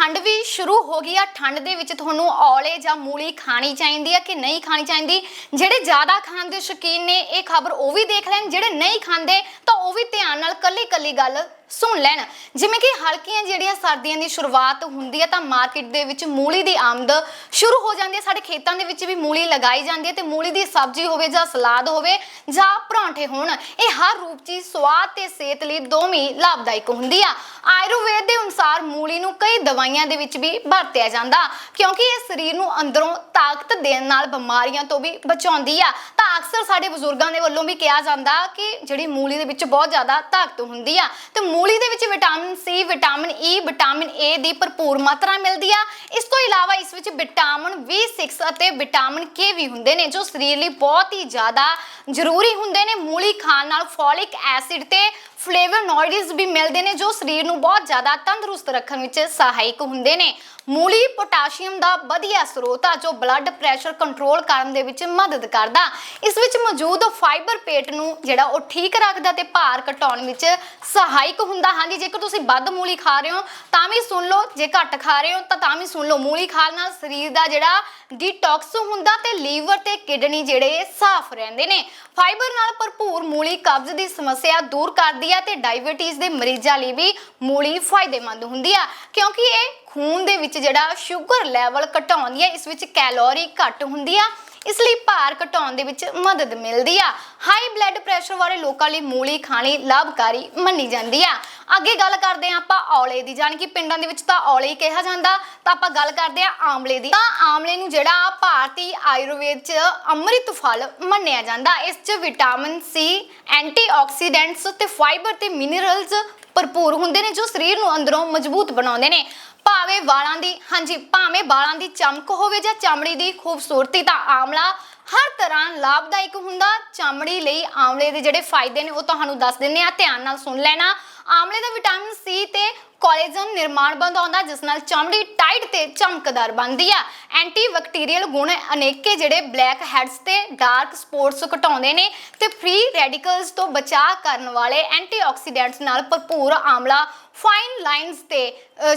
ਠੰਡ ਵੀ ਸ਼ੁਰੂ ਹੋ ਗਈ ਆ। ਠੰਡ ਦੇ ਵਿੱਚ ਤੁਹਾਨੂੰ ਔਲੇ ਜਾਂ ਮੂਲੀ ਖਾਣੀ ਚਾਹੀਦੀ ਆ ਕਿ ਨਹੀਂ ਖਾਣੀ ਚਾਹੀਦੀ? ਜਿਹੜੇ ਜ਼ਿਆਦਾ ਖਾਣ ਦੇ ਸ਼ੌਕੀਨ ਨੇ, ਇਹ ਖਬਰ ਉਹ ਵੀ ਦੇਖ ਲੈਣ। ਜਿਹੜੇ ਨਹੀਂ ਖਾਂਦੇ, ਤਾਂ ਉਹ ਵੀ ਧਿਆਨ ਨਾਲ ਕੱਲੀ ਕੱਲੀ ਗੱਲ ਸੁਣ ਲੈਣ। ਜਿਵੇਂ ਕਿ ਹਲਕੀਆਂ ਜਿਹੜੀਆਂ ਸਰਦੀਆਂ ਦੀ ਸ਼ੁਰੂਆਤ ਹੁੰਦੀ ਹੈ, ਤਾਂ ਮਾਰਕੀਟ ਦੇ ਵਿੱਚ ਮੂਲੀ ਦੀ ਆਮਦ ਸ਼ੁਰੂ ਹੋ ਜਾਂਦੀ ਹੈ। ਸਾਡੇ ਖੇਤਾਂ ਦੇ ਵਿੱਚ ਵੀ ਮੂਲੀ ਲਗਾਈ ਜਾਂਦੀ ਹੈ ਤੇ ਮੂਲੀ ਦੀ ਸਬਜ਼ੀ ਹੋਵੇ ਜਾਂ ਸਲਾਦ ਹੋਵੇ ਜਾਂ ਪਰੌਂਠੇ ਹੋਣ, ਇਹ ਹਰ ਰੂਪ 'ਚ ਸਵਾਦ ਤੇ ਸਿਹਤ ਲਈ ਦੋਵੇਂ ਲਾਭਦਾਇਕ ਹੁੰਦੀ ਆ। ਆਯੁਰਵੇਦ ਦੇ ਅਨੁਸਾਰ ਮੂਲੀ ਨੂੰ ਕਈ ਦਵਾਈਆਂ ਦੇ ਵਿੱਚ ਵੀ ਵਰਤਿਆ ਜਾਂਦਾ, ਕਿਉਂਕਿ ਇਹ ਸਰੀਰ ਨੂੰ ਅੰਦਰੋਂ ਤਾਕਤ ਦੇਣ ਨਾਲ ਬਿਮਾਰੀਆਂ ਤੋਂ ਵੀ ਬਚਾਉਂਦੀ ਆ। ਤਾਂ ਅਕਸਰ ਸਾਡੇ ਬਜ਼ੁਰਗਾਂ ਦੇ ਵੱਲੋਂ ਵੀ ਕਿਹਾ ਜਾਂਦਾ ਕਿ ਜਿਹੜੀ ਮੂਲੀ ਦੇ ਵਿੱਚ ਬਹੁਤ ਜ਼ਿਆਦਾ ਤਾਕਤ ਹੁੰਦੀ ਆ, ਤੇ ਮੂਲੀ ਦੇ ਵਿੱਚ vitamin C vitamin E vitamin A ਦੀ ਭਰਪੂਰ ਮਾਤਰਾ ਮਿਲਦੀ ਆ। ਇਸ ਤੋਂ ਇਲਾਵਾ ਇਸ ਵਿੱਚ ਵਿਟਾਮਿਨ B6 ਅਤੇ ਵਿਟਾਮਿਨ K ਵੀ ਹੁੰਦੇ ਨੇ, ਜੋ ਸਰੀਰ ਲਈ ਬਹੁਤ ਹੀ ਜ਼ਿਆਦਾ ਜ਼ਰੂਰੀ ਹੁੰਦੇ ਨੇ। ਮੂਲੀ ਖਾਣ ਨਾਲ ਫੋਲਿਕ ਐਸਿਡ ਤੇ ਫਲੇਵੋਨੋਇਡਸ ਵੀ ਮਿਲਦੇ ਨੇ ਜੋ ਸਰੀਰ ਨੂੰ ਬਹੁਤ ਜ਼ਿਆਦਾ ਤੰਦਰੁਸਤ ਰੱਖਣ ਵਿੱਚ ਸਹਾਇਕ ਹੁੰਦੇ ਨੇ। ਮੂਲੀ ਪੋਟਾਸ਼ੀਅਮ ਦਾ ਵਧੀਆ ਸਰੋਤ ਆ ਜੋ ਬਲੱਡ ਪ੍ਰੈਸ਼ਰ ਕੰਟਰੋਲ ਕਰਨ ਦੇ ਵਿੱਚ ਮਦਦ ਕਰਦਾ। ਇਸ ਵਿੱਚ ਮੌਜੂਦ ਫਾਈਬਰ ਪੇਟ ਨੂੰ ਜਿਹੜਾ ਉਹ ਠੀਕ ਰੱਖਦਾ ਤੇ ਭਾਰ ਘਟਾਉਣ ਵਿੱਚ ਸਹਾਇਕ ਹੁੰਦਾ। ਹਾਂਜੀ, ਜੇਕਰ ਤੁਸੀਂ ਵੱਧ ਮੂਲੀ ਖਾ ਰਹੇ ਹੋ ਤਾਂ ਵੀ ਸੁਣ ਲਓ, ਜੇ ਘੱਟ ਖਾ ਰਹੇ ਹੋ ਤਾਂ ਤਾਂ ਵੀ ਸੁਣ ਲਓ। ਮੂਲੀ ਖਾਣ ਨਾਲ ਸਰੀਰ ਦਾ ਜਿਹੜਾ ਡੀਟੌਕਸ ਹੁੰਦਾ ਤੇ ਲੀਵਰ ਤੇ ਕਿਡਨੀ ਜਿਹੜੇ ਸਾਫ਼ ਰਹਿੰਦੇ ਨੇ। ਫਾਈਬਰ ਨਾਲ ਭਰਪੂਰ ਮੂਲੀ ਕਬਜ਼ ਦੀ ਸਮੱਸਿਆ ਦੂਰ ਕਰਦੀ ਆ ਤੇ ਡਾਇਬੀਟੀਜ਼ ਦੇ ਮਰੀਜ਼ਾਂ ਲਈ ਵੀ ਮੂਲੀ ਫਾਇਦੇਮੰਦ ਹੁੰਦੀ ਆ। ਕਿਉਂਕਿ ਇਹ ਖੂਨ ਦੇ ਵਿੱਚ ਜਿਹੜਾ ਸ਼ੂਗਰ ਲੈਵਲ ਘਟਾਉਂਦੀ ਆ, ਇਸ ਵਿੱਚ ਕੈਲੋਰੀ ਘੱਟ ਹੁੰਦੀ ਆ। ਇਸ ਲਈ ਭਾਰ ਘਟਾਉਣ ਦੇ ਵਿੱਚ ਮਦਦ ਮਿਲਦੀ ਆ। ਹਾਈ ਬਲੱਡ ਪ੍ਰੈਸ਼ਰ ਵਾਲੇ ਲੋਕਾਂ ਲਈ ਮੂਲੀ ਖਾਣੀ ਲਾਭਕਾਰੀ ਮੰਨੀ ਜਾਂਦੀ ਆ। ਅੱਗੇ ਗੱਲ ਕਰਦੇ ਆ ਆਪਾਂ ਔਲੇ ਦੀ, ਜਾਣੀ ਕਿ ਪਿੰਡਾਂ ਦੇ ਵਿੱਚ ਤਾਂ ਔਲੇ ਹੀ ਕਿਹਾ ਜਾਂਦਾ। ਤਾਂ ਆਪਾਂ ਗੱਲ ਕਰਦੇ ਆ ਆਮਲੇ ਦੀ। ਤਾਂ ਆਮਲੇ ਨੂੰ ਜਿਹੜਾ ਭਾਰਤੀ ਆਯੁਰਵੇਦ 'ਚ ਅੰਮ੍ਰਿਤ ਫਲ ਮੰਨਿਆ ਜਾਂਦਾ। ਇਸ 'ਚ ਵਿਟਾਮਿਨ ਸੀ ਐਂਟੀਆਕਸੀਡੈਂਟਸ ਤੇ ਫਾਈਬਰ ਤੇ ਮਿਨਰਲਸ ਭਰਪੂਰ ਹੁੰਦੇ ਨੇ ਜੋ ਸਰੀਰ ਨੂੰ ਅੰਦਰੋਂ ਮਜ਼ਬੂਤ ਬਣਾਉਂਦੇ ਨੇ। ਭਾਵੇਂ ਵਾਲਾਂ ਦੀ, ਹਾਂਜੀ, ਭਾਵੇਂ ਵਾਲਾਂ ਦੀ ਚਮਕ ਹੋਵੇ ਜਾਂ ਚਮੜੀ ਦੀ ਖੂਬਸੂਰਤੀ, ਤਾਂ ਆਮਲਾ ਹਰ ਤਰ੍ਹਾਂ ਲਾਭਦਾਇਕ ਹੁੰਦਾ। ਚਮੜੀ ਲਈ ਆਮਲੇ ਦੇ ਜਿਹੜੇ ਫਾਇਦੇ ਨੇ ਉਹ ਤੁਹਾਨੂੰ ਦੱਸ ਦਿੰਨੇ ਆ ਧਿਆਨ ਨਾਲ ਸੁਣ ਲੈਣਾ। ਆਮਲੇ ਦਾ ਵਿਟਾਮਿਨ ਸੀ ਤੇ ਕੋਲੇਜਨ ਨਿਰਮਾਣ ਬੰਦ ਜਿਸ ਨਾਲ ਚਮੜੀ ਟਾਈਟ ਤੇ ਚਮਕਦਾਰ ਬਣਦੀ ਆ। ਐਂਟੀ ਬੈਕਟੀਰੀਅਲ ਗੁਣ ਅਨੇਕੇ ਜਿਹੜੇ ਬਲੈਕ ਹੈਡਸ ਤੇ ਡਾਰਕ ਸਪੌਟਸ ਘਟਾਉਂਦੇ ਨੇ ਤੇ ਫ੍ਰੀ ਰੈਡੀਕਲਸ ਤੋਂ ਬਚਾਅ ਕਰਨ ਵਾਲੇ ਐਂਟੀਆਕਸੀਡੈਂਟਸ ਨਾਲ ਭਰਪੂਰ ਆਮਲਾ ਫਾਈਨ ਲਾਈਨਸ ਤੇ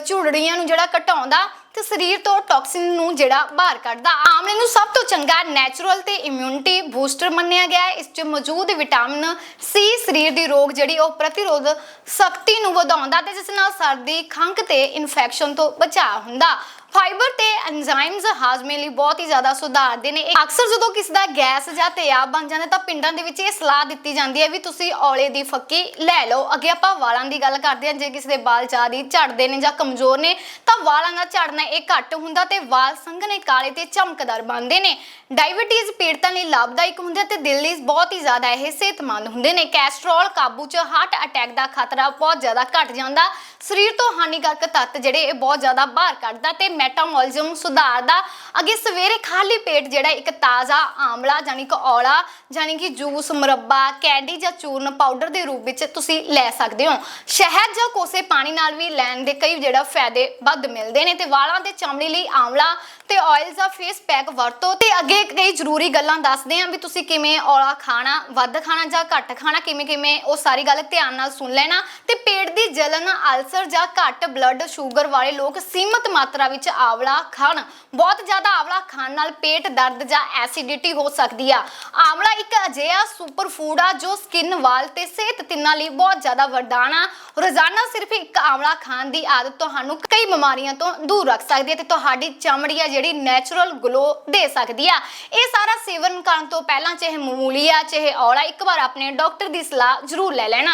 ਝੁਰੜੀਆਂ ਨੂੰ ਜਿਹੜਾ ਘਟਾਉਂਦਾ ਤੇ ਸਰੀਰ ਤੋਂ ਟੌਕਸਿਨ ਨੂੰ ਜਿਹੜਾ ਬਾਹਰ ਕੱਢਦਾ। ਆਮਲੇ ਨੂੰ ਸਭ ਤੋਂ ਚੰਗਾ ਨੈਚੁਰਲ ਤੇ ਇਮਿਊਨਿਟੀ ਬੂਸਟਰ ਮੰਨਿਆ ਗਿਆ ਹੈ। ਇਸ 'ਚ ਮੌਜੂਦ ਵਿਟਾਮਿਨ ਸੀ ਸਰੀਰ ਦੀ ਰੋਗ ਜਿਹੜੀ ਉਹ ਪ੍ਰਤੀਰੋਧ ਸ਼ਕਤੀ ਨੂੰ ਵਧਾਉਂਦਾ ਤੇ ਜਿਸ ਨਾਲ ਸਰਦੀ, ਖੰਘ ਤੇ ਇਨਫੈਕਸ਼ਨ ਤੋਂ ਬਚਾਅ ਹੁੰਦਾ। ਫਾਈਬਰ ਤੇ ਐਂਜ਼ਾਈਮਸ ਹਾਜ਼ਮੇ ਲਈ ਬਹੁਤ ਹੀ ਜ਼ਿਆਦਾ ਸੁਧਾਰਦੇ ਨੇ। ਇਹ ਅਕਸਰ ਜਦੋਂ ਕਿਸੇ ਦਾ ਗੈਸ ਜਾਂ ਤੇਜ਼ਾਬ ਬਣ ਜਾਂਦਾ ਤਾਂ ਪਿੰਡਾਂ ਦੇ ਵਿੱਚ ਇਹ ਸਲਾਹ ਦਿੱਤੀ ਜਾਂਦੀ ਹੈ ਵੀ ਤੁਸੀਂ ਔਲੇ ਦੀ ਫੱਕੀ ਲੈ ਲਓ। ਅੱਗੇ ਆਪਾਂ ਵਾਲਾਂ ਦੀ ਗੱਲ ਕਰਦੇ ਹਾਂ। ਜੇ ਕਿਸੇ ਦੇ ਵਾਲ ਜ਼ਿਆਦਾ ਝੜਦੇ ਨੇ ਜਾਂ ਕਮਜ਼ੋਰ ਨੇ ਤਾਂ ਵਾਲਾਂ ਦਾ ਝੜਨਾ ਇਹ ਘੱਟ ਹੁੰਦਾ ਤੇ ਵਾਲ ਸੰਘਣੇ, ਕਾਲੇ ਤੇ ਚਮਕਦਾਰ ਬਣਦੇ ਨੇ। ਡਾਇਬੀਟੀਜ਼ ਪੀੜਤਾਂ ਲਈ ਲਾਭਦਾਇਕ ਹੁੰਦੇ ਆ ਤੇ ਦਿਲ ਲਈ ਬਹੁਤ ਹੀ ਜ਼ਿਆਦਾ ਇਹ ਸਿਹਤਮੰਦ ਹੁੰਦੇ ਨੇ। ਕੈਸਟਰੋਲ ਕਾਬੂ 'ਚ ਹਾਰਟ ਅਟੈਕ ਦਾ ਖਤਰਾ ਬਹੁਤ ਜ਼ਿਆਦਾ ਘਟ ਜਾਂਦਾ। ਸਰੀਰ ਤੋਂ ਹਾਨੀਕਾਰਕ ਤੱਤ ਜਿਹੜੇ ਇਹ ਬਹੁਤ ਜ਼ਿਆਦਾ ਬਾਹਰ ਕੱਢਦਾ ਤੇ ਮੈਟਾਬੋਲਿਜ਼ਮ ਸੁਧਾਰਦਾ। ਅੱਗੇ ਸਵੇਰੇ ਖਾਲੀ ਪੇਟ ਜਿਹੜਾ ਇੱਕ ਤਾਜ਼ਾ ਆਮਲਾ ਜਾਨੀ ਕਿ ਔਲਾ ਜਾਨੀ ਕਿ ਜੂਸ, ਮੁਰੱਬਾ, ਕੈਂਡੀ ਜਾਂ ਚੂਰਨ ਪਾਊਡਰ ਦੇ ਰੂਪ ਵਿੱਚ ਤੁਸੀਂ ਲੈ ਸਕਦੇ ਹੋ। ਸ਼ਹਿਦ ਜਾਂ ਕੋਸੇ ਪਾਣੀ ਨਾਲ ਵੀ ਲੈਣ ਦੇ ਕਈ ਜਿਹੜਾ ਫਾਇਦੇ ਵੱਧ ਮਿਲਦੇ ਨੇ ਤੇ ਵਾਲਾਂ ਤੇ ਚਮੜੀ ਲਈ ਆਮਲਾ ਤੇ ਆਇਲਸ ਦਾ ਫੇਸ ਪੈਕ ਵਰਤੋ ਤੇ ਅੱਗੇ ਕਈ ਜ਼ਰੂਰੀ ਗੱਲਾਂ ਦੱਸਦੇ ਆਂ ਵੀ ਤੁਸੀਂ ਕਿਵੇਂ ਔਲਾ ਖਾਣਾ, ਵੱਧ ਖਾਣਾ ਜਾਂ ਘੱਟ ਖਾਣਾ ਕਿਵੇਂ ਕਿਵੇਂ ਉਹ ਸਾਰੀ ਗੱਲ ਧਿਆਨ ਨਾਲ ਸੁਣ ਲੈਣਾ ਤੇ ਪੇਟ ਦੀ ਜਲਨ, ਅਲਸਰ ਜਾਂ ਘੱਟ ਬਲੱਡ ਸ਼ੂਗਰ ਵਾਲੇ ਲੋਕ ਸੀਮਤ ਮਾਤਰਾ ਵਿੱਚ ਆਵਲਾ ਖਾਣ। ਬਹੁਤ ਜ਼ਿਆਦਾ ਆਵਲਾ ਖਾਣ ਨਾਲ ਪੇਟ ਦਰਦ ਜਾਂ ਐਸਿਡਿਟੀ ਹੋ ਸਕਦੀ ਆ। ਆਵਲਾ ਇੱਕ ਅਜਿਹਾ ਸੁਪਰ ਫੂਡ ਆ ਜੋ ਸਕਿਨ ਵਾਲ ਤੇ ਸਿਹਤ ਤਿੰਨਾਂ ਲਈ ਬਹੁਤ ਜ਼ਿਆਦਾ ਵਰਦਾਨ ਆ। ਰੋਜ਼ਾਨਾ ਸਿਰਫ ਇੱਕ ਆਵਲਾ ਖਾਣ ਦੀ ਆਦਤ ਤੁਹਾਨੂੰ ਕਈ ਬਿਮਾਰੀਆਂ ਤੋਂ ਦੂਰ ਰੱਖ ਸਕਦੀ ਹੈ ਤੇ ਤੁਹਾਡੀ ਚਮੜੀ ਆ ਜਿਹੜੀ ਨੈਚੁਰਲ ਗਲੋ ਦੇ ਸਕਦੀ ਆ। ਇਹ ਸਾਰਾ ਸੇਵਨ ਕਰਨ ਤੋਂ ਪਹਿਲਾਂ ਚਾਹੇ ਮੂਲੀ ਆ, ਚਾਹੇ ਔਲਾ, ਇੱਕ ਵਾਰ ਆਪਣੇ ਡਾਕਟਰ ਦੀ ਸਲਾਹ ਜ਼ਰੂਰ ਲੈ ਲੈਣਾ।